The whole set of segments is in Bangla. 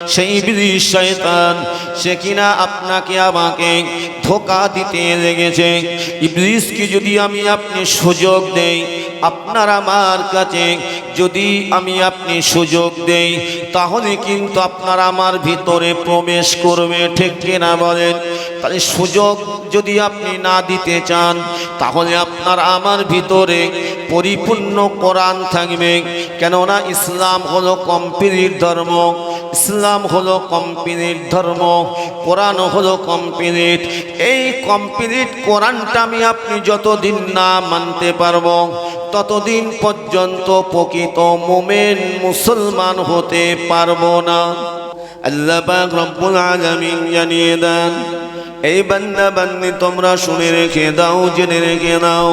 সেই বিদেশ শয়তান, সে কিনা আপনাকে আমাকে ধোকা দিতে লেগেছে। ইবলিসকে যদি আমি আপনি সুযোগ দেই, আপনার আমার কাছে যদি আমি আপনি সুযোগ দেই, তাহলে কিন্তু আপনার আমার ভিতরে প্রবেশ করবে, ঠিক কিনা বলেন? তাহলে সুযোগ যদি আপনি না দিতে চান, তাহলে আপনার আমার ভিতরে পরিপূর্ণ কোরআন থাকবে। কেননা ইসলাম হলো কম্পিলিট ধর্ম, ইসলাম হলো কম্পিলিট ধর্ম কোরআন হলো কম্পিনিট এই কম্পিলিট কোরআনটা আমি আপনি যতদিন না মানতে পারব, ততদিন পর্যন্ত প্রকৃত মোমেন মুসলমান হতে পারব না। আল্লাহ পাক রব্বুল আলামিন জানিয়ে দেন, এই বান্দা বান্দি, তোমরা শুনে রেখে দাও, জেনে রেখে দাও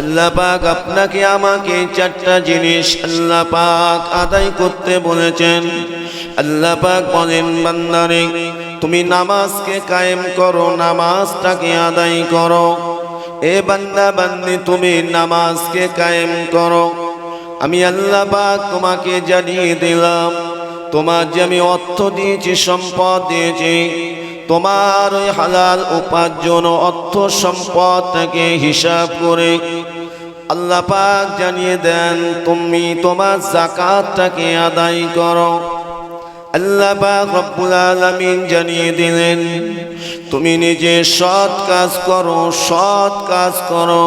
আল্লাহ পাক আপনাকে আমাকে চারটা জিনিস আল্লাহ পাক আদায় করতে বলেছেন। আল্লাহ পাক বলেন, বান্দারে, তুমি নামাজকে কায়েম করো, নামাজটাকে আদায় করো। এ বান্দা বান্দি, তুমি নামাজকে কায়েম করো। আমি আল্লাহ পাক তোমাকে জানিয়ে দিলাম, তোমার যে আমি অর্থ দিয়েছি, সম্পদ দিয়েছি, তোমার ওই হালাল উপার্জন অর্থ সম্পদ সম্পদটাকে হিসাব করে আল্লাহ পাক জানিয়ে দেন, তুমি তোমার জাকাতটাকে আদায় করো। আল্লাহ পাক রব্বুল আলামিন জানিয়ে দিলেন, তুমি নিজে সৎ কাজ করো, সৎ কাজ করো।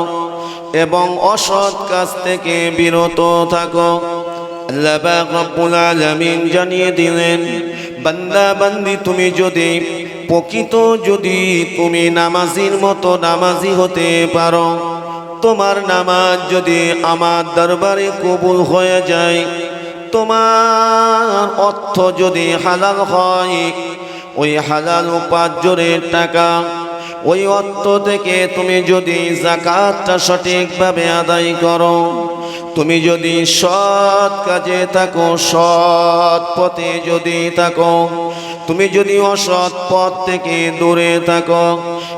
এবং অসৎ কাজ থেকে বিরত থাকো। আলামিন জানিয়ে দিলেন, বান্দা বান্দি, তুমি যদি প্রকৃত যদি তুমি নামাজির মতো নামাজি হতে পারো, তোমার নামাজ যদি আমার দরবারে কবুল হয়ে যায়, তোমার অর্থ যদি হালাল হয়, ওই হালাল উপার্জনের টাকা ওই অর্থ থেকে তুমি যদি জাকাতটা সঠিকভাবে আদায় করো, তুমি যদি সৎ কাজে থাকো, সৎ পথে যদি থাকো, তুমি যদি অসৎ পথ থেকে দূরে থাকো,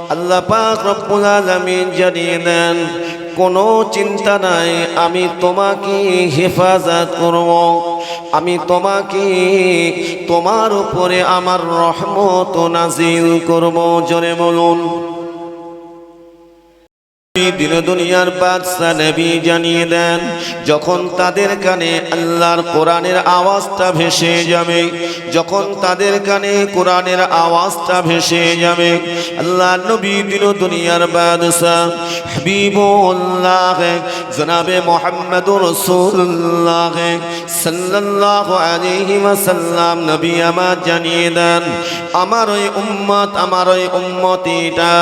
আল্লাহ পাক রব্বুল আলামিন জানিয়ে দেন কোনো চিন্তা নাই, আমি তোমাকে হেফাজত করব। আমি তোমাকে তোমার উপরে আমার রহমত নাজিল করব, জোরে বলুন। দিন দুনিয়ার বাদশা নবী জানিয়ে দেন, যখন তাদের কানে আল্লাহর কোরআনের আওয়াজটা ভেসে যাবে, যখন তাদের কানে কোরআনের আওয়াজটা ভেসে যাবে আল্লাহ নবী দিন দুনিয়ার বাদশা হাবিবুল্লাহ জনাবে মোহাম্মদ রসুল্লাহ সাল্লাল্লাহু আলাইহি ওয়াসাল্লাম নবী আমার জানিয়ে দেন, আমার ওই উম্মত, আমার ওই উম্মতিটা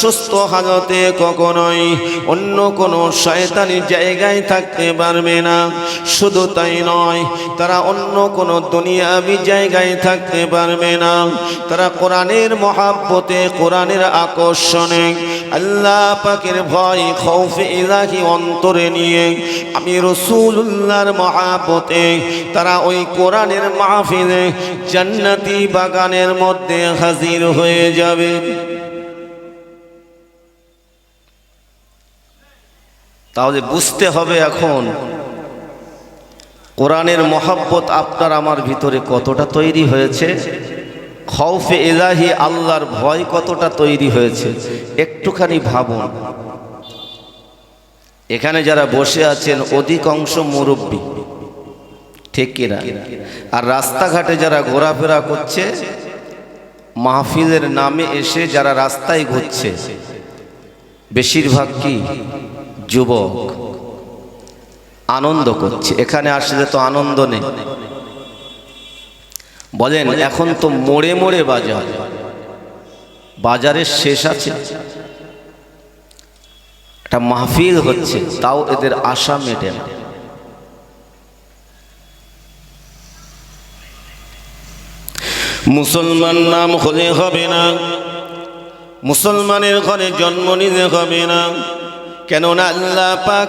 সুস্থ হালতে কখনোই অন্য কোনো শয়তানি জায়গায় থাকতে পারবে না। শুধু তাই নয়, তারা অন্য কোনো দুনিয়াবি জায়গায় থাকতে পারবে না। তারা কোরআনের মহাব্বতে, কোরআনের আকর্ষণে আল্লাহ পাকের ভয়, খৌফে ইলাহি অন্তরে নিয়ে আমি রসুল্লাহর মহাব্বতে তারা ওই কোরআনের মাহফিলে জান্নাতি বাগানের মধ্যে হাজির হয়ে যাবে। তাহলে বুঝতে হবে এখন, কোরআনের মহাব্বত আপনার আমার ভিতরে কতটা তৈরি হয়েছে? খৌফে এলাহি আল্লাহর ভয় কতটা তৈরি হয়েছে? একটুখানি ভাবুন। এখানে যারা বসে আছেন, অধিকাংশ মুরব্বী। ঠিক কিনা আর রাস্তাঘাটে যারা ঘোরাফেরা করছে, মাহফিলের নামে এসে যারা রাস্তায় ঘুরছে, বেশিরভাগ কি যুবক আনন্দ করছে। এখানে আসলে তো আনন্দ নেই। বলেন, এখন তো মোড়ে মোড়ে বাজার। বাজারের শেষ আছে। একটা মাহফিল হচ্ছে, তাও এদের আশা মেটে না। মুসলমান নাম হলে হবে না। মুসলমানের ঘরে জন্ম নিলে হবে না। কেননা আল্লাহ পাক,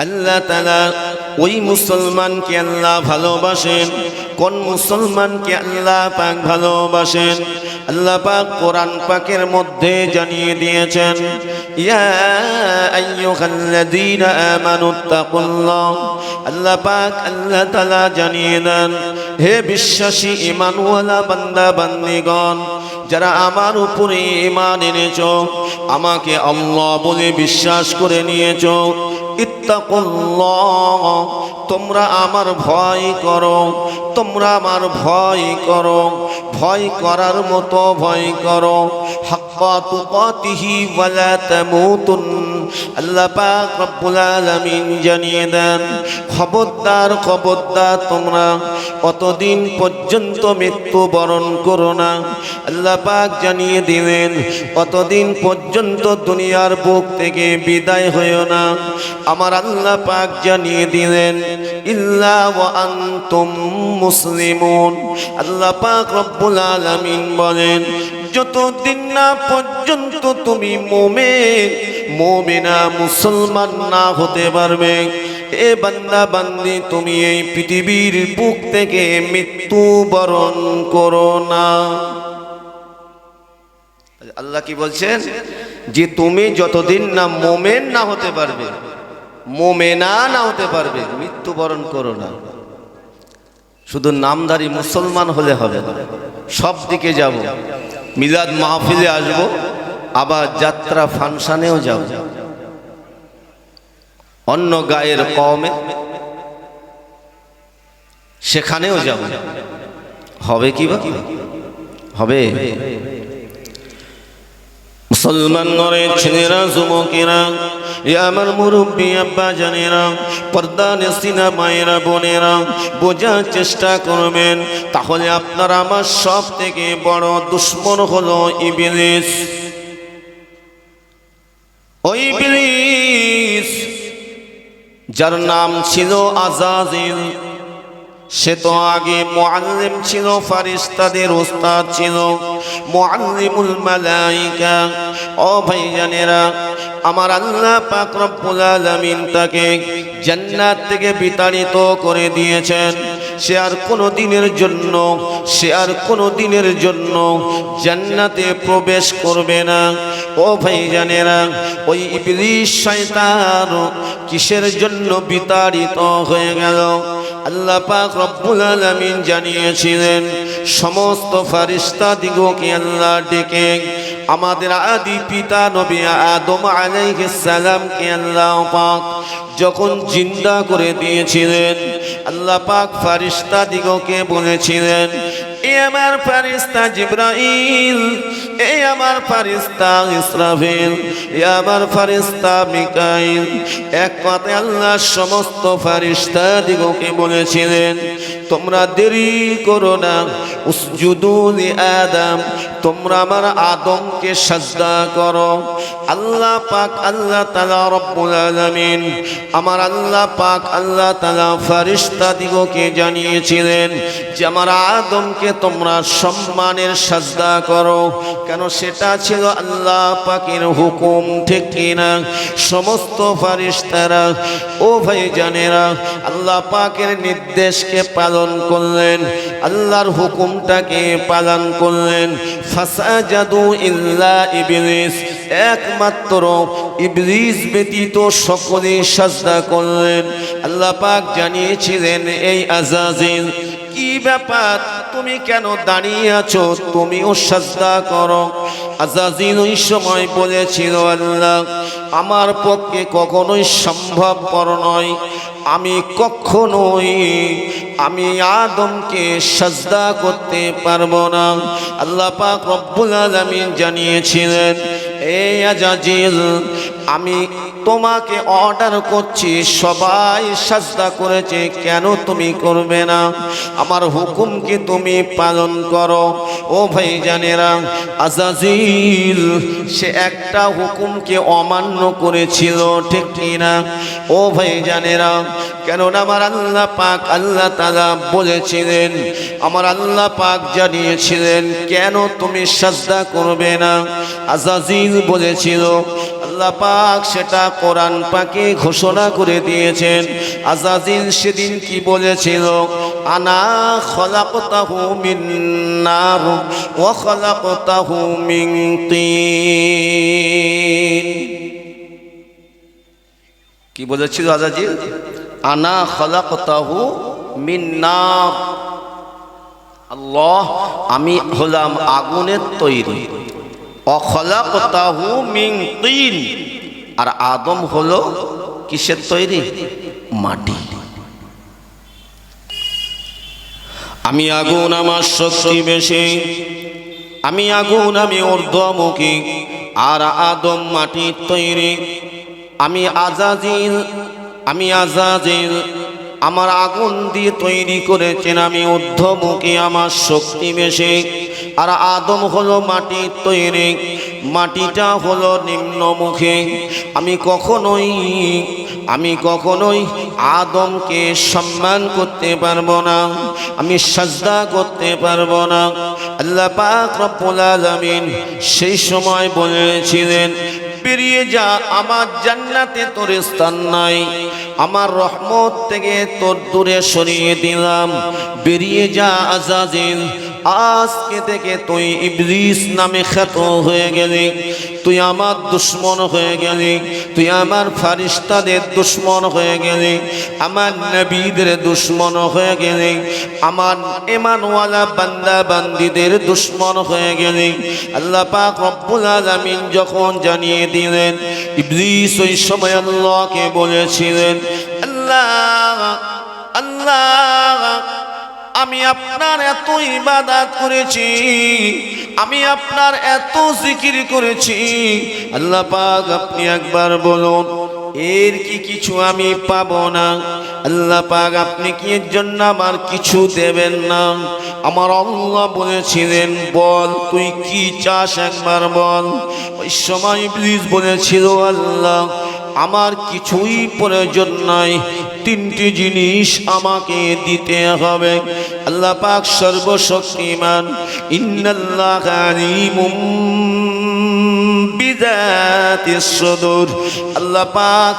আল্লাহ তালা ওই মুসলমানকে আল্লাহ ভালোবাসেন। কোন মুসলমানকে আল্লাহ পাক ভালোবাসেন? আল্লাহ পাক কোরআন পাকের মধ্যে জানিয়ে দিয়েছেন ইয়া আইয়ুহাল্লাযীনা আমানুত্তাকুল্লাহ আল্লাহ পাক আল্লাহ তাআলা জানিয়ে দেন, হে বিশ্বাসী ইমানওয়ালা বান্দা, বান্দিগণ, যারা আমার উপরে ইমান এনেছ, আমাকে আল্লাহ বলে বিশ্বাস করে নিয়েছ ইত্তাকুল্লাহ, তোমরা আমার ভয় করো, তোমরা আমার ভয় করো, ভয় করার মতো ভয় করো। হাক্কা তুকাতিহি ওয়ালা তামুতুন। আল্লাহ পাক রব্বুল আলামিন জানিয়ে দেন, খবরদার খবরদার তোমরা অতদিন পর্যন্ত মৃত্যু বরণ করো না। আল্লাহ পাক জানিয়ে দিলেন, অতদিন পর্যন্ত দুনিয়ার বুক থেকে বিদায় হয়েও না। আমার আল্লাহ পাক জানিয়ে দিলেন, ইল্লা আনতুম মুসলিমুন। আল্লাহ পাক রব্বুল আলামিন বলেন, যতদিন না পর্যন্ত তুমি মোমেন, মোমেনা মুসলমান না হতে পারবে। এ বান্দা বান্দি, তুমি এই পৃথিবীর বুক থেকে মৃত্যু বরণ করো না। আল্লাহ কি বলছেন? যে তুমি যতদিন না মোমেন না হতে পারবে, মোমেনা না হতে পারবে, মৃত্যুবরণ করো না। শুধু নামধারী মুসলমান হলে হবে সব দিকে যাব। মিলাদ মাহফিলে আসব, আবার যাত্রা ফাংশানেও যাব। অন্য গায়ের কমে সেখানেও যাব। হবে কি বা? হবে। মুসলমান ছেলেরা, যুবকেরা এ আমার মুরব্বী, আব্বা জানেরা পর্দা নেসিনা মায়েরা, বোনেরা, বোঝার চেষ্টা করবেন, তাহলে আপনার আমার সব থেকে বড় দুশ্মন হলো ইবিলিস। ওই ইবিলিস! যার নাম ছিল আজাজিল। সে তো আগে মোয়াল্লিম ছিল ফারিস্তাদের ওস্তাদ ছিল। মোয়াল্লিমুল মালাইকা। ও ভাইজানেরা, আমার আল্লাহ পাক রব্বুল আলামিন তাকে জান্নাত থেকে বিতাড়িত করে দিয়েছেন। সে আর কোনো দিনের জন্য, সে আর কোনো দিনের জন্য জান্নাতে প্রবেশ করবে না। ও ভাইজানেরা, ওই ইবলিশ শয়তান কিসের জন্য বিতাড়িত হয়ে গেল? আল্লাহ পাক রব্বুল আলামিন জানিয়েছিলেন, সমস্ত ফারিস্তা দিগকে আল্লাহ ডেকে আমাদের আদি পিতা নবী আদম আলাইহিস সালামকে আল্লাহ পাক যখন জিন্দা করে দিয়েছিলেন, আল্লাহ পাক ফারিস্তা দিগকে বলেছিলেন এ আমার ফারিস্তা জিব্রাইল, এ আমার ফারিস্তা ইসরাফিল, এ আমার ফারিস্তা মিকাইল। এক কথায় আল্লাহ সমস্ত ফারিস্তা দিগকে বলেছিলেন, তোমরা দেরি করো না উসজুদুল আদম, তোমরা আমার আদমকে সাজদা করো। আল্লাহ পাক, আল্লাহ তালা রব্বুল আলামিন আমার আল্লাহ পাক, আল্লাহ তালা ফারিস্তা দিগকে জানিয়েছিলেন যে আমার আদমকে তোমরা সম্মানের সাজদা করো। কেন সেটা ছিল আল্লাহ পাকের হুকুম, ঠিক কিনা? সমস্ত ফারিস্তারা ও ভাই জানেরা আল্লাহ পাকের নির্দেশকে পালন করলেন, আল্লাহর হুকুমটাকে পালন করলেন। ফাসাজাদু ইল্লা ইবলিস, একমাত্র ইবলিস ব্যতীত সকলে সাজদা করলেন। আল্লাহ পাক জানিয়েছিলেন, এই আজাজিল কি ব্যাপার? তুমি কেন দাঁড়িয়ে আছো? তুমিও সাজদা করো। আজাজিল ওই সময় বলেছিল, আল্লাহ, আমার পক্ষে কখনোই সম্ভবপর নয়। আমি কখনোই, আমি আদমকে সাজদা করতে পারব না। আল্লাহ পাক রব্বুল আলামিন জানিয়েছিলেন এই আজাজিল, আমি তোমাকে অর্ডার করছি, সবাই সাজদা করেছে, কেন তুমি করবে না? আমার হুকুমকে তুমি পালন করো? ও ভাই জানেরা আজাজিল, সে একটা হুকুমকে অমান্য করেছিল, ঠিক কিনা? ও ভাই জানেরা কেননা আমার আল্লাহ পাক আল্লাহ তালা বলেছিলেন, আমার আল্লাহ পাক জানিয়েছিলেন, কেন তুমি সাজদা করবে না? আজাজিল বলেছিল, আল্লাহ পাক সেটা কোরআন পাকে ঘোষণা করে দিয়েছেন। আজাজিল সেদিন কি বলেছিল? আনা খলাকতাহু মিন নার ওয়া খলাকতাহু মিন তিন। কি বলেছিল আজাজিল? আনা খলাকতাহু মিন নার। আল্লাহ, আমি হলাম আগুনের তৈরি। অখলাকতাহু মিন তিন। আর আদম হলো কিসের তৈরি? মাটি। আমি আগুন, আমার শক্তি বেশি। আমি আগুন, আমি ঊর্ধ্বমুখী। আর আদম মাটির তৈরি। আমি আজাজিল আমি আজাজিল। আমার আগুন দিয়ে তৈরি করেছেন আমি ঊর্ধ্বমুখী, আমার শক্তি বেশি আর আদম হলো মাটির তৈরি, মাটিটা হলো নিম্নমুখী। আমি কখনোই আমি কখনোই আদমকে সম্মান করতে পারব না, আমি সাজদা করতে পারব না। আল্লাহ পাক রব্বুল আলামিন সেই সময় বলেছিলেন বেরিয়ে যা, আমার জান্নাতে তোর স্থান নাই। আমার রহমত থেকে তোর দূরে সরিয়ে দিলাম। বেরিয়ে যা আজাজিল আজকে থেকে তুই ইবলিস নামে খ্যাত হয়ে গেলি। তুই আমার দুশ্মন হয়ে গেলি। তুই আমার ফারিস্তাদের দুশ্মন হয়ে গেলি। আমার নবীদের দুশ্মন হয়ে গেলি। আমার এমানওয়ালা বান্দা বান্দিদের দুশ্মন হয়ে গেলি। আল্লাহ পাক রব্বুল আলামিন যখন জানিয়ে দিলেন, ইবলিস ওই সময় আল্লাহকে বলেছিলেন, আল্লাহ আল্লাহ আমি আপনার এত ইবাদাত করেছি, আমি আপনার এত জিকির করেছি। আল্লাহ পাক আপনি একবার বলুন, এর কি কিছু আমি পাবো না? আল্লাহ পাক আপনি কি এর জন্য আমার কিছু দেবেন না? আমার আল্লাহ বলেছিলেন, বল, তুই কি চাস একবার বল? ওই সময় প্লিজ বলেছিল, আল্লাহ আমার কিছুই প্রয়োজন নাই। তিনটি জিনিস আমাকে দিতে হবে। আল্লাহ পাক সর্বশক্তিমান। ইন্নাল্লাহ আলিমুম আল্লাহ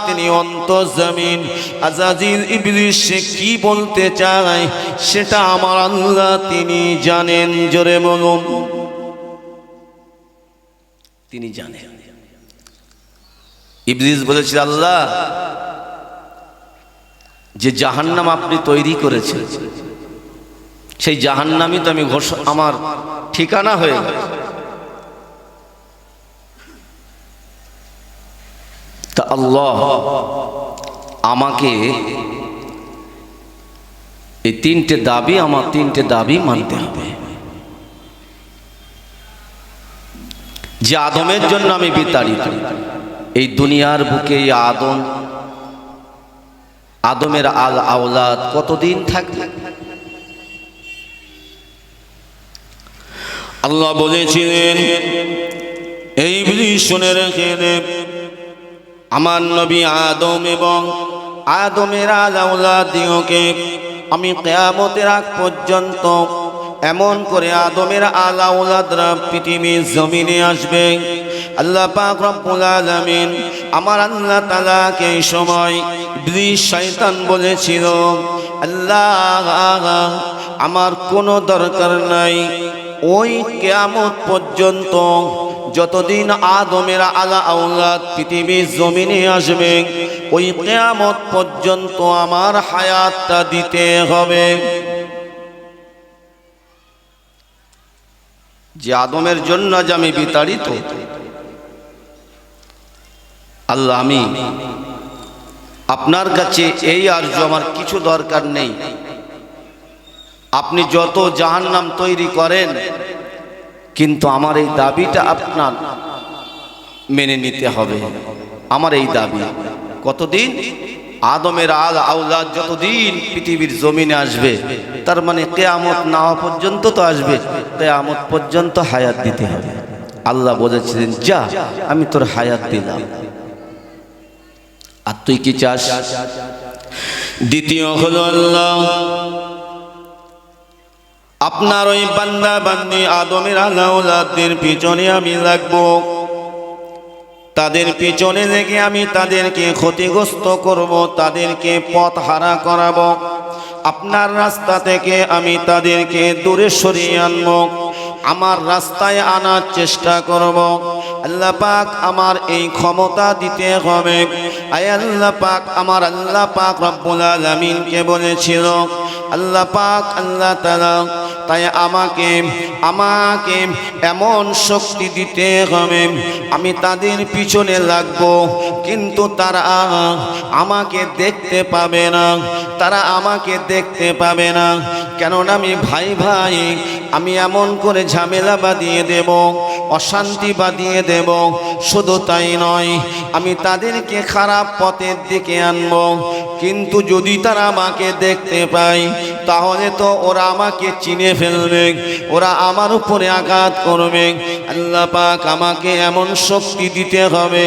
তিনি অন্তর্জামিন। আজাজিল ইবলিস সে কি বলতে চায় সেটা আমার আল্লাহ তিনি জানেন, জোরে বলুন। তিনি জানেন। ইবলিস বলেছিল, আল্লাহ, যে জাহান্নাম আপনি তৈরি করেছেন, সেই জাহান্নামই তো আমি ঘোষ, আমার ঠিকানা হয়ে তা আল্লাহ আমাকে এই তিনটে দাবি, আমার তিনটে দাবি মানতে হবে। যে আদমের জন্য আমি বিতাড়িত এই দুনিয়ার বুকে আদম, আদমের আল আওলাদ কতদিন থাকবে? আল্লাহ বলেছিলেন, এই বিধি শুনে রেখে আমার নবী আদম এবং আদমের আল আওলাদ দিওকে আমি কেয়ামতের আগ পর্যন্ত এমন করে আদমের আল আওলাদরা পৃথিবীর জমিনে আসবে। আল্লাহ পাক রব্বুল আলামিন আমার আল্লাহ তাআলাকে এই সময় ইবলিস শয়তান বলেছিল, আল্লাহ, আমার কোনো দরকার নাই। ওই কেয়ামত পর্যন্ত যতদিন আদমের আলা আওলাদ পৃথিবীর জমিনে আসবে, ওই কেয়ামত পর্যন্ত আমার হায়াতটা দিতে হবে। যে আদমের জন্য আজ আমি বিতাড়িত, আল্লাহ আমি আপনার কাছে এই আর্য আমার কিছু দরকার নেই। আপনি যত জাহান্নাম তৈরি করেন, কিন্তু আমার এই দাবিটা আপনার মেনে নিতে হবে। আমার এই দাবি। কতদিন? আদমের আল আউলাদ যতদিন পৃথিবীর জমিনে আসবে, তার মানে কেয়ামত না হওয়া পর্যন্ত তো আসবে, কেয়ামত পর্যন্ত হায়াত দিতে হবে। আল্লাহ বলেছিলেন, যা, আমি তোর হায়াত দিলাম। আর তুই কি চাস? দ্বিতীয় হল আল্লাহ, আপনার ওই বান্দা বান্দি আদমের আলাউলাদের পিছনে আমি লাগবো। তাদের পিছনে লেগে আমি তাদেরকে ক্ষতিগ্রস্ত করব, তাদেরকে পথ হারা করাব। আপনার রাস্তা থেকে আমি তাদেরকে দূরে সরিয়ে আনব, আমার রাস্তায় আনার চেষ্টা করব। আল্লাহ পাক আমার এই ক্ষমতা দিতে হবে। আয় আল্লাহ পাক, আমার আল্লাহ পাক রব্বুল আলামিনকে বলেছিল, আল্লাহ পাক আল্লাহ তাআলা তাই আমাকে আমাকে এমন শক্তি দিতে হবে, আমি তাদের পিছনে লাগবো। কিন্তু তারা আমাকে দেখতে পাবে না, তারা আমাকে দেখতে পাবে না। কেননা আমি ভাই ভাই, আমি এমন করে ঝামেলা বাঁধিয়ে দেব, অশান্তি বাঁধিয়ে দেব। শুধু তাই নয়, আমি তাদেরকে খারাপ পথের দিকে আনব। কিন্তু যদি তারা আমাকে দেখতে পায়, তাহলে তো ওরা আমাকে চিনে ফেলবে, ওরা আমার উপরে আঘাত করবে। আল্লাহ পাক আমাকে এমন শক্তি দিতে হবে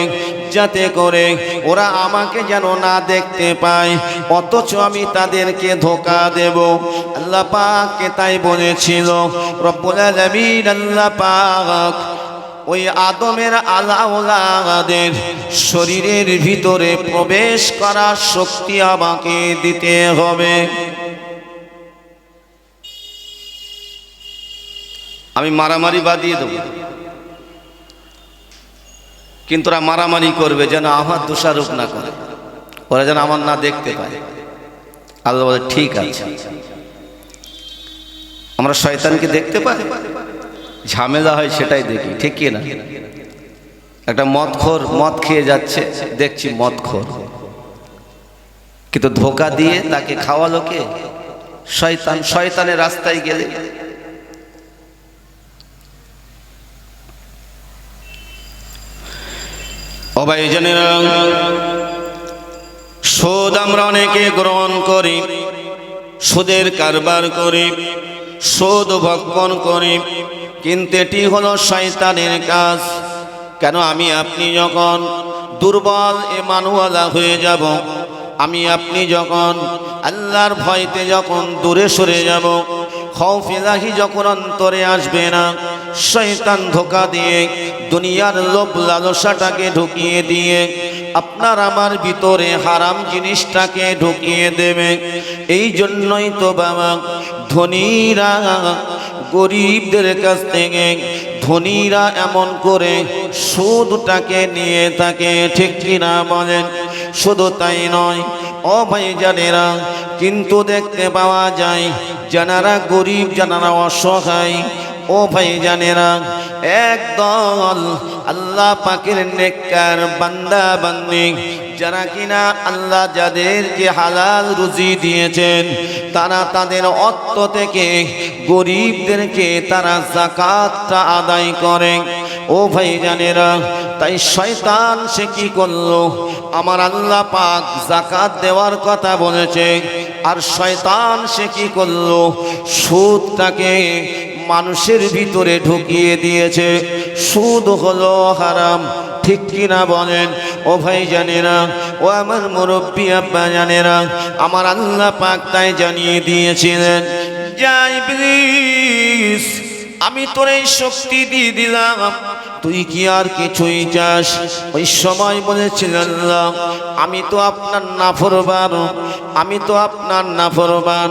যাতে করে ওরা আমাকে যেন না দেখতে পায়, অথচ আমি তাদেরকে ধোকা দেব। আল্লাহ পাককে তাই বলেছিল, রব্বুল আলামিন আল্লাহ পাক ওই আদমের আলাউলাদের শরীরের ভিতরে প্রবেশ করার শক্তি আমাকে দিতে হবে। আমি মারামারি বাদিয়ে দেবো। কিন্তু ওরা মারামারি করবে যেন আমার দোষারোপ না করে। ওরা যেন আমার না দেখতে পায়। আল্লাহ বলে, ঠিক আছে। আমরা শয়তানকে দেখতে পাই? ঝামেলা হয় সেটাই দেখি, ঠিক কি না? একটা মদ খোর মদ খেয়ে যাচ্ছে, দেখছি মদ খোর কিন্তু ধোকা দিয়ে তাকে খাওয়ালো কে? শয়তান, শয়তানের রাস্তায় গেলে। অবাইজনেরা সুদ আমরা অনেকে গ্রহণ করি, সুদের কারবার করি, সুদ ভক্ষণ করি কিন্তু এটি হলো শয়তানের কাজ। কেন আমি আপনি যখন দুর্বল এ মানুয়ালা হয়ে যাব, আমি আপনি যখন আল্লাহর ভয়তে যখন দূরে সরে যাব খৌফিলাহি যখন অন্তরে আসবে না, শয়তান ধোকা দিয়ে, দুনিয়ার লোভ লালসাটাকে ঢুকিয়ে দিয়ে, আপনার আমার ভিতরে হারাম জিনিসটাকে ঢুকিয়ে দেবে। এই জন্যই তো বাবা ধনীরা গরিবদের কাছ থেকে ধনীরা এমন করে সুদটাকে নিয়ে থাকে, ঠিক কিনা বলেন? শুধু তাই নয় অভাইজানেরা ভাই জানেরা কিন্তু দেখতে পাওয়া যায় যারা গরিব যারা অসহায় ও ভাই জানেরা একদল আল্লাহ পাকের নেককার বান্দা বান্দি, যারা কিনা আল্লাহ যাদেরকে হালাল রুজি দিয়েছেন, তারা তাদের অর্থ থেকে গরিবদেরকে তারা জাকাতটা আদায় করে। ও ভাই জানেরা তাই শয়তান সে কি করল? আমার আল্লাহ পাক জাকাত দেওয়ার কথা বলেছে, আর শয়তান সে কি করল? সুদটাকে মানুষের ভিতরে ঢুকিয়ে দিয়েছে। সুদ হলো হারাম, ঠিক কিনা বলেন? ও ভাই জানেরা, ও আমার মুরব্বী আব্বা জানেরা, আমার আল্লাহ পাক তাই জানিয়ে দিয়েছিলেন যাই প্লিজ আমি তোর এই শক্তি দিয়ে দিলাম, তুই কি আর কিছুই চাস? ওই সময় বলেছিলেন আমি তো আপনার নাফরবান আমি তো আপনার নাফরবান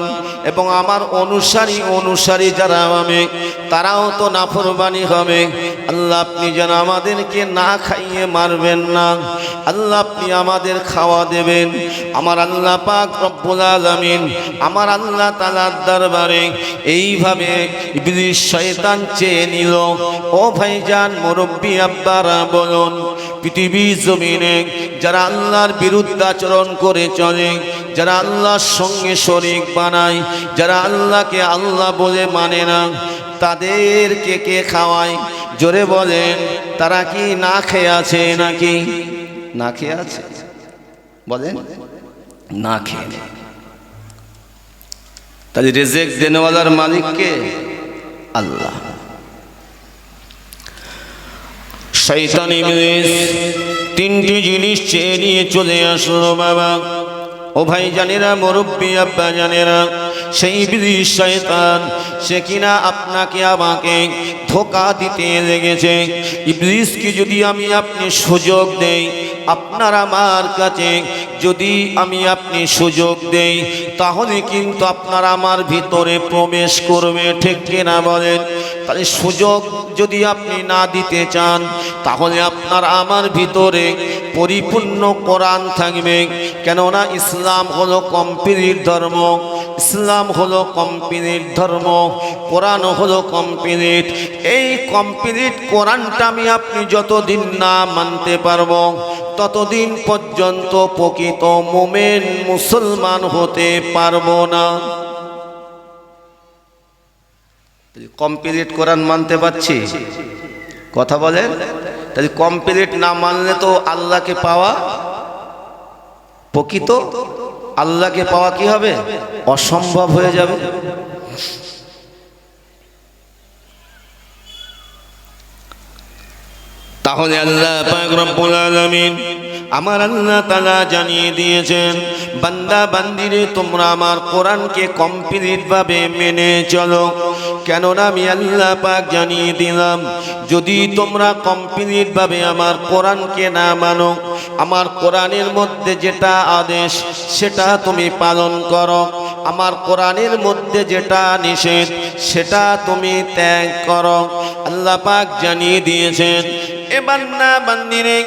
এবং আমার অনুসারী অনুসারী যারা আমি তারাও তো নাফরবানি হবে। আল্লাহ আপনি যেন আমাদেরকে না খাইয়ে মারবেন না। আল্লাহ আপনি আমাদের খাওয়া দেবেন। আমার আল্লাহ পাক রব্বুল আলামিন আমার আল্লাহ তালার দরবারে এইভাবে ইবলিস শয়তান চেয়ে নিল। ও ভাইজান, মুরব্বী আব্বারা, বলুন পৃথিবী জমিনে যারা আল্লাহর বিরুদ্ধাচরণ করে চলে, যারা আল্লাহর সঙ্গে শরিক বানায় যারা আল্লাহকে আল্লাহ বলে মানে না, তাদেরকে কে খাওয়ায়? জোরে বলেন, তারা কি না খেয়ে আছে নাকি? না খেয়ে আছে। বলেন, না খেয়ে তাহলে রেজেক দেনেওয়ালার মালিককে আল্লাহ। শৈতান ইবলিস তিনটি জিনিস চেয়ে নিয়ে চলে আসলো বাবা। ও ভাই জানেরা, মুরব্বী আব্বা জানেরা, সেই ইবলিস শয়তান, সে কিনা আপনাকে আমাকে ধোকা দিতে লেগেছে। ইবলিসকে যদি আমি আপনি সুযোগ দেই, আপনার আমার কাছে যদি আমি আপনি সুযোগ দেই, তাহলে কিন্তু আপনার আমার ভিতরে প্রবেশ করবে, ঠিক কিনা বলেন? তাহলে সুযোগ যদি আপনি না দিতে চান, তাহলে আপনার আমার ভিতরে পরিপূর্ণ কোরআন থাকবে। কেননা ইসলাম হলো কমপ্লিট ধর্ম। ইসলাম হলো কমপ্লিট ধর্ম। কোরআন হলো কমপ্লিট এই কমপ্লিট কোরআনটা আমি আপনি যতদিন না মানতে পারব, ততদিন পর্যন্ত প্রকৃত মোমেন মুসলমান হতে পারব না। কমপ্লিট কোরআন মানতে পারছি? কথা বলেন। তাহলে কমপ্লিট না মানলে তো আল্লাহকে পাওয়া প্রকৃত? আল্লাহকে পাওয়া কি হবে? অসম্ভব হয়ে যাবে। তাহলে আল্লাহ আমার আল্লাহ তালা জানিয়ে দিয়েছেন, বান্দা বান্দিরে তোমরা আমার কোরআনকে কমপ্লিট ভাবে মেনে চলো। কেননা আমি আল্লাহ পাক জানিয়ে দিলাম, যদি তোমরা কমপ্লিট ভাবে আমার কোরআনকে না মানো, আমার কোরআনের মধ্যে যেটা আদেশ, সেটা তুমি পালন করো। আমার কোরআনের মধ্যে যেটা নিষেধ, সেটা তুমি ত্যাগ করো। আল্লাহ পাক জানিয়ে দিয়েছেন এবার না বান্দিরে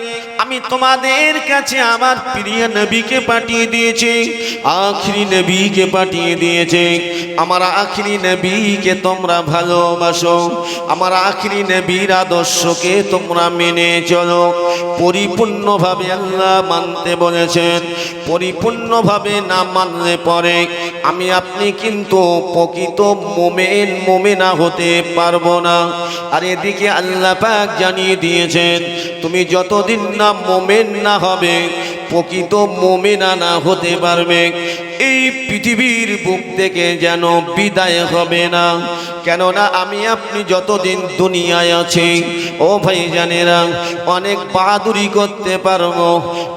আমি তোমাদের কাছে আমার প্রিয় নবীকে পাঠিয়ে দিয়েছি, আখরি নবীকে পাঠিয়ে দিয়েছে। আমার আখরি নবীকে তোমরা ভালোবাসো, আমার আখরি নবীর আদর্শকে তোমরা মেনে চলো। পরিপূর্ণভাবে আল্লাহ মানতে বলেছেন, পরিপূর্ণভাবে না মানলে পরে আমি আপনি কিন্তু প্রকৃত মোমেন, মোমেনা হতে পারব না। আর এদিকে আল্লাহ পাক জানিয়ে দিয়েছেন, তুমি যতদিন না মোমেন না হবে প্রকৃত মোমেনা না হতে পারবে। এই পৃথিবীর বুক থেকে যেন বিদায় হবে না। কেননা আমি আপনি যতদিন দুনিয়ায় আছি, ও ভাই জানেরা অনেক বাহাদুরি করতে পারব,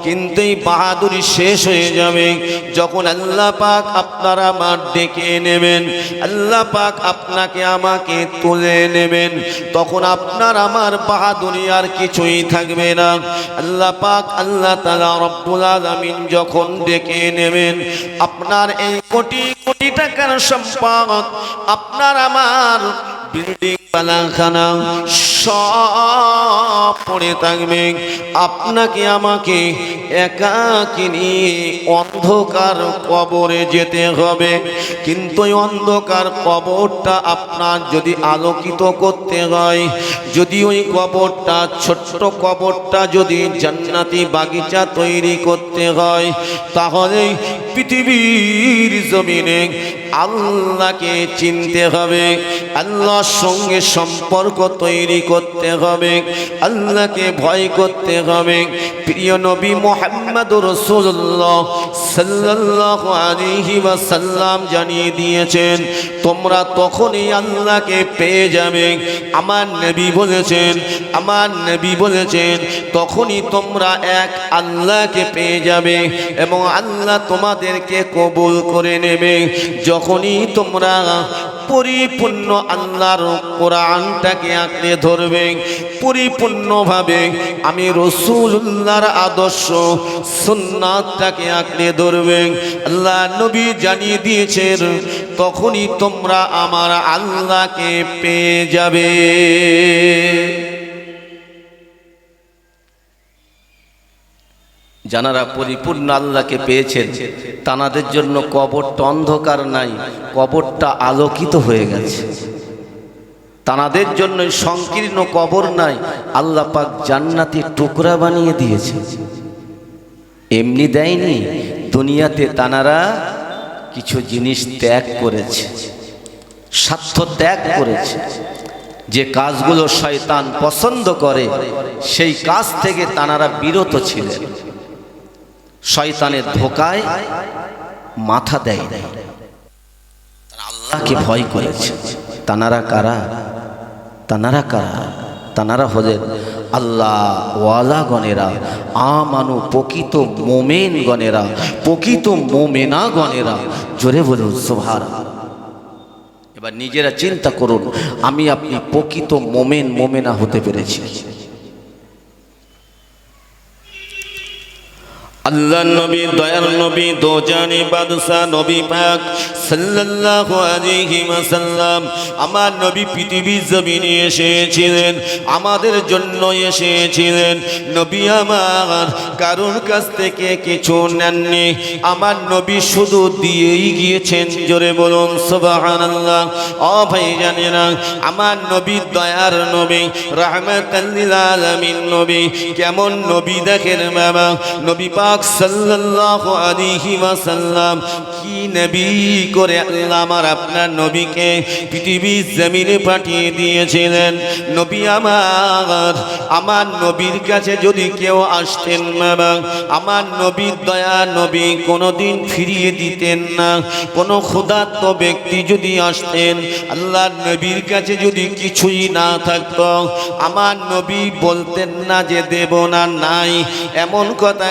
কিন্তু এই বাহাদুরি শেষ হয়ে যাবে যখন আল্লাহ পাক আপনারা আমার ডেকে নেবেন। আল্লাহ পাক আপনাকে আমাকে তুলে নেবেন। তখন আপনার আমার বাহাদুরি আর কিছুই থাকবে না। আল্লাহ পাক আল্লাহ তালা রব্বুল আলমিন যখন ডেকে নেবেন আপনার এই কোটি কোটি টাকার সম্পদ আপনার আমার বিল্ডিং পালাখানা সব পড়ে থাকবে। আপনাকে আমাকে একাকি নিয়ে অন্ধকার কবরে যেতে হবে। কিন্তু ওই অন্ধকার কবরটা আপনার যদি আলোকিত করতে হয়, যদি ওই কবরটা, ছোট্ট কবরটা যদি জান্নাতি বাগিচা তৈরি করতে হয়, তাহলে পৃথিবীর জমিনে আল্লাহকে চিনতে হবে, আল্লাহর সঙ্গে সম্পর্ক তৈরি করতে হবে, আল্লাহকে ভয় করতে হবে। প্রিয় নবী মোহাম্মদ রসুল্লাহ সাল্লাহ আলিহি সাল্লাম জানিয়ে দিয়েছেন তোমরা তখনই আল্লাহকে পেয়ে যাবে। আমার নবী বলেছেন, আমার নবী বলেছেন, তখনই তোমরা এক আল্লাহকে পেয়ে যাবে এবং আল্লাহ তোমাদেরকে কবুল করে নেবে। যখনই তোমরা পরিপূর্ণ আল্লাহর কোরআনটাকে আঁকড়ে ধরবে, পরিপূর্ণভাবে আমি রসুল্লার আদর্শ, সুন্নাতটাকে আঁকড়ে ধরবে। আল্লাহ নবী জানিয়ে দিয়েছেন, তখনই তোমরা আমার আল্লাহকে পেয়ে যাবে। যারা পরিপূর্ণ আল্লাহকে পেয়েছেন, তানাদের জন্য কবরটা অন্ধকার নাই, কবরটা আলোকিত হয়ে গেছে। তানাদের জন্য সংকীর্ণ কবর নাই, আল্লাহ পাক জান্নাতি টুকরা বানিয়ে দিয়েছে। এমনি দেয়নি, দুনিয়াতে তানারা কিছু জিনিস ত্যাগ করেছে, স্বার্থ ত্যাগ করেছে। যে কাজগুলো শয়তান পছন্দ করে, সেই কাজ থেকে তানারা বিরত ছিলেন। শয়তানের ধোকায় মাথা দেয় আল্লাহকে ভয় করেছে। তানারা কারা? তানারা কারা? তানারা হলেন আল্লাহ ওয়ালা গণেরা আমানু প্রকৃত মোমেন গণেরা প্রকৃত মোমেনা গণেরা জোরে বলুন সোভার এবার নিজেরা চিন্তা করুন, আমি আপনি প্রকৃত মোমেন, মোমেনা হতে পেরেছি। আল্লাহ নবী দয়ার নবী, দোজানি বাদশা নবী পাক সাল্লাল্লাহু আলাইহি ওয়াসাল্লাম আমার নবী পৃথিবীর জমিনে এসেছিলেন, আমাদের জন্য এসেছিলেন। নবী আমার কারোর কাছ থেকে কিছু নেননি, আমার নবী শুধু দিয়েই গিয়েছেন, জোরে বলুন সুবহানাল্লাহ। ও ভাই জানেনা আমার নবী দয়ার নবী রাহমাতাল্লিল আলামিন নবী, কেমন নবী দেখেন বাবা? নবী পাক সাল্লাল্লাহু আলাইহি ওয়াসাল্লাম কি নবী করে আল্লাহ আমার আপনার নবীকে পৃথিবীর জমিনে পাঠিয়ে দিয়েছিলেন? নবী আমার আমার নবীর কাছে যদি কেউ আসতেন বাবা, আমার নবীর দয়া নবী কোনোদিন ফিরিয়ে দিতেন না। কোনো ক্ষুধার্ত ব্যক্তি যদি আসতেন আল্লাহ নবীর কাছে যদি কিছুই না থাকত, আমার নবী বলতেন না যে দেব না নাই। এমন কথা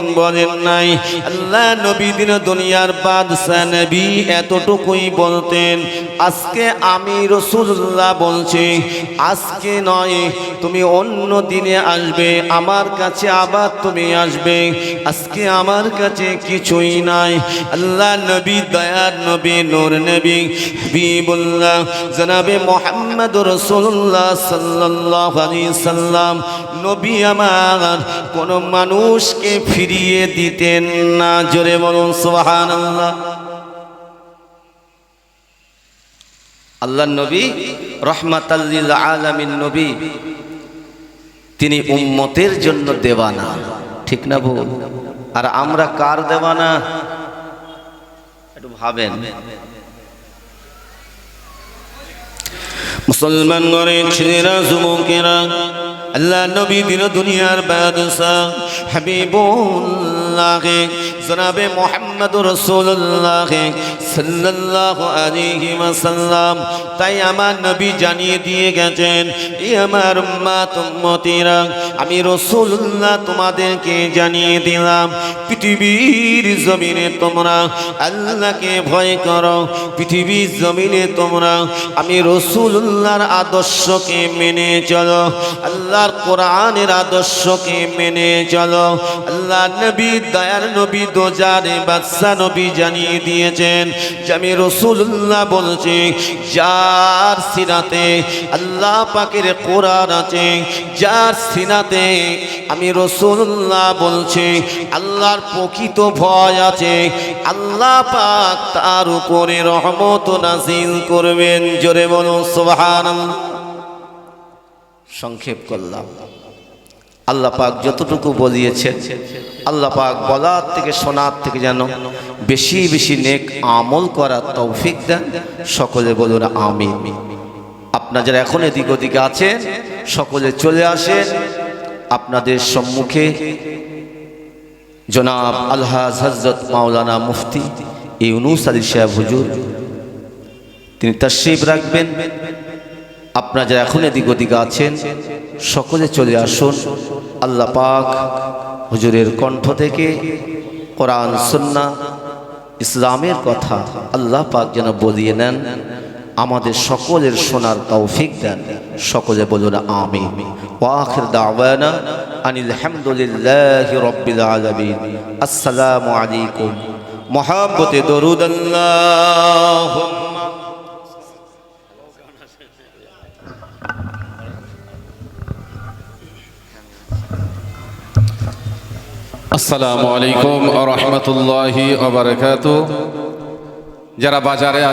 কোনোদিন বলেন নাই। আল্লাহ নবী দিন দুনিয়ার বাদশাহ নবী এতটুকুই বলতেন, আজকে আমি রসুল্লাহ বলছি, আজকে নয়, তুমি অন্য দিনে আসবে, আমার কাছে আবার তুমি আসবে, আজকে আমার কাছে কিছুই নাই। আল্লাহ নবী, দয়ার নবী, নূর নবী, হাবিবুল্লাহ, জনাবে মোহাম্মদ রসুল্লাহ সাল্লাল্লাহু আলাইহি সাল্লাম, নবী আমার, কোন মানুষকে ফিরিয়ে দিতেন না। জোরে বলুন, সুবহানাল্লাহ। আল্লাহ নবী রহমাতাল্লিল আলামিন নবী, তিনি উম্মতের জন্য দেওয়ানা। ঠিক না বল আর আমরা কার দেওয়ানা? একটু ভাবেন। মুসলমান করে ছেলেরা, যুবকেরা আল্লাহ নবী দিন দুনিয়ার বাদশাহ হাবিবুল্লাহ জনাবে মোহাম্মদ রসুল্লাহ সাল্লাল্লাহু আলাইহি তাই আমার নবী জানিয়ে দিয়ে গেছেন এই আমার উম্মাত, উম্মতিরা, আমি রসুল্লাহ তোমাদেরকে জানিয়ে দিলাম, পৃথিবীর জমিনে তোমরা আল্লাহকে ভয় করো, পৃথিবীর জমিনে তোমরা, আমি রসুল্লাহর আদর্শকে মেনে চলো, আল্লাহর কোরআনের আদর্শকে মেনে চলো। আল্লাহ নবী, দয়ার নবী, দোজারে বাদশা নবী জানিয়ে দিয়েছেন আমি রসুল্লাহ বলছি, যার সিনাতে আল্লাহ পাকের কোরআন আছে, যার সিনাতে আমি রসুল্লাহ বলছি, আল্লাহর প্রকৃত ভয় আছে, আল্লাহ পাক তার উপরে রহমত নাজিল করবেন। জোরে বলুন, সুবহানাল্লাহ। সংক্ষেপ করলাম। আল্লাহ পাক যতটুকু বলিয়েছেন আল্লাহ পাক বলার থেকে, শোনার থেকে যেন বেশি বেশি নেক আমল করার তৌফিক দেন। সকলে বলুন আমি আপনার যারা এখন এদিক ওদিকে আছেন, সকলে চলে আসেন। আপনাদের সম্মুখে জনাব আলহাজ হজরত মাওলানা মুফতি ইউনুস আলী সাহেব হুজুর, তিনি তশরিফ রাখবেন। আপনারা যারা এখন এদিক ওদিকে আছেন, সকলে চলে আসুন। আল্লাহ পাক হুজুরের কণ্ঠ থেকে কোরআন সুন্না ইসলামের কথা আল্লাহ পাক যেন বলিয়ে নেন, আমাদের সকলের শোনার তৌফিক দেন। সকলে বলুন আমি ওয়াখির দাওয়ানা আনিল হামদুলিল্লাহি রাব্বিল আলামিন। আসসালামু আলাইকুম। মহাব্বতে দরুদ আল্লাহুম্মা আসসালামু আলাইকুম রহমতুল্লাহি যারা বাজারে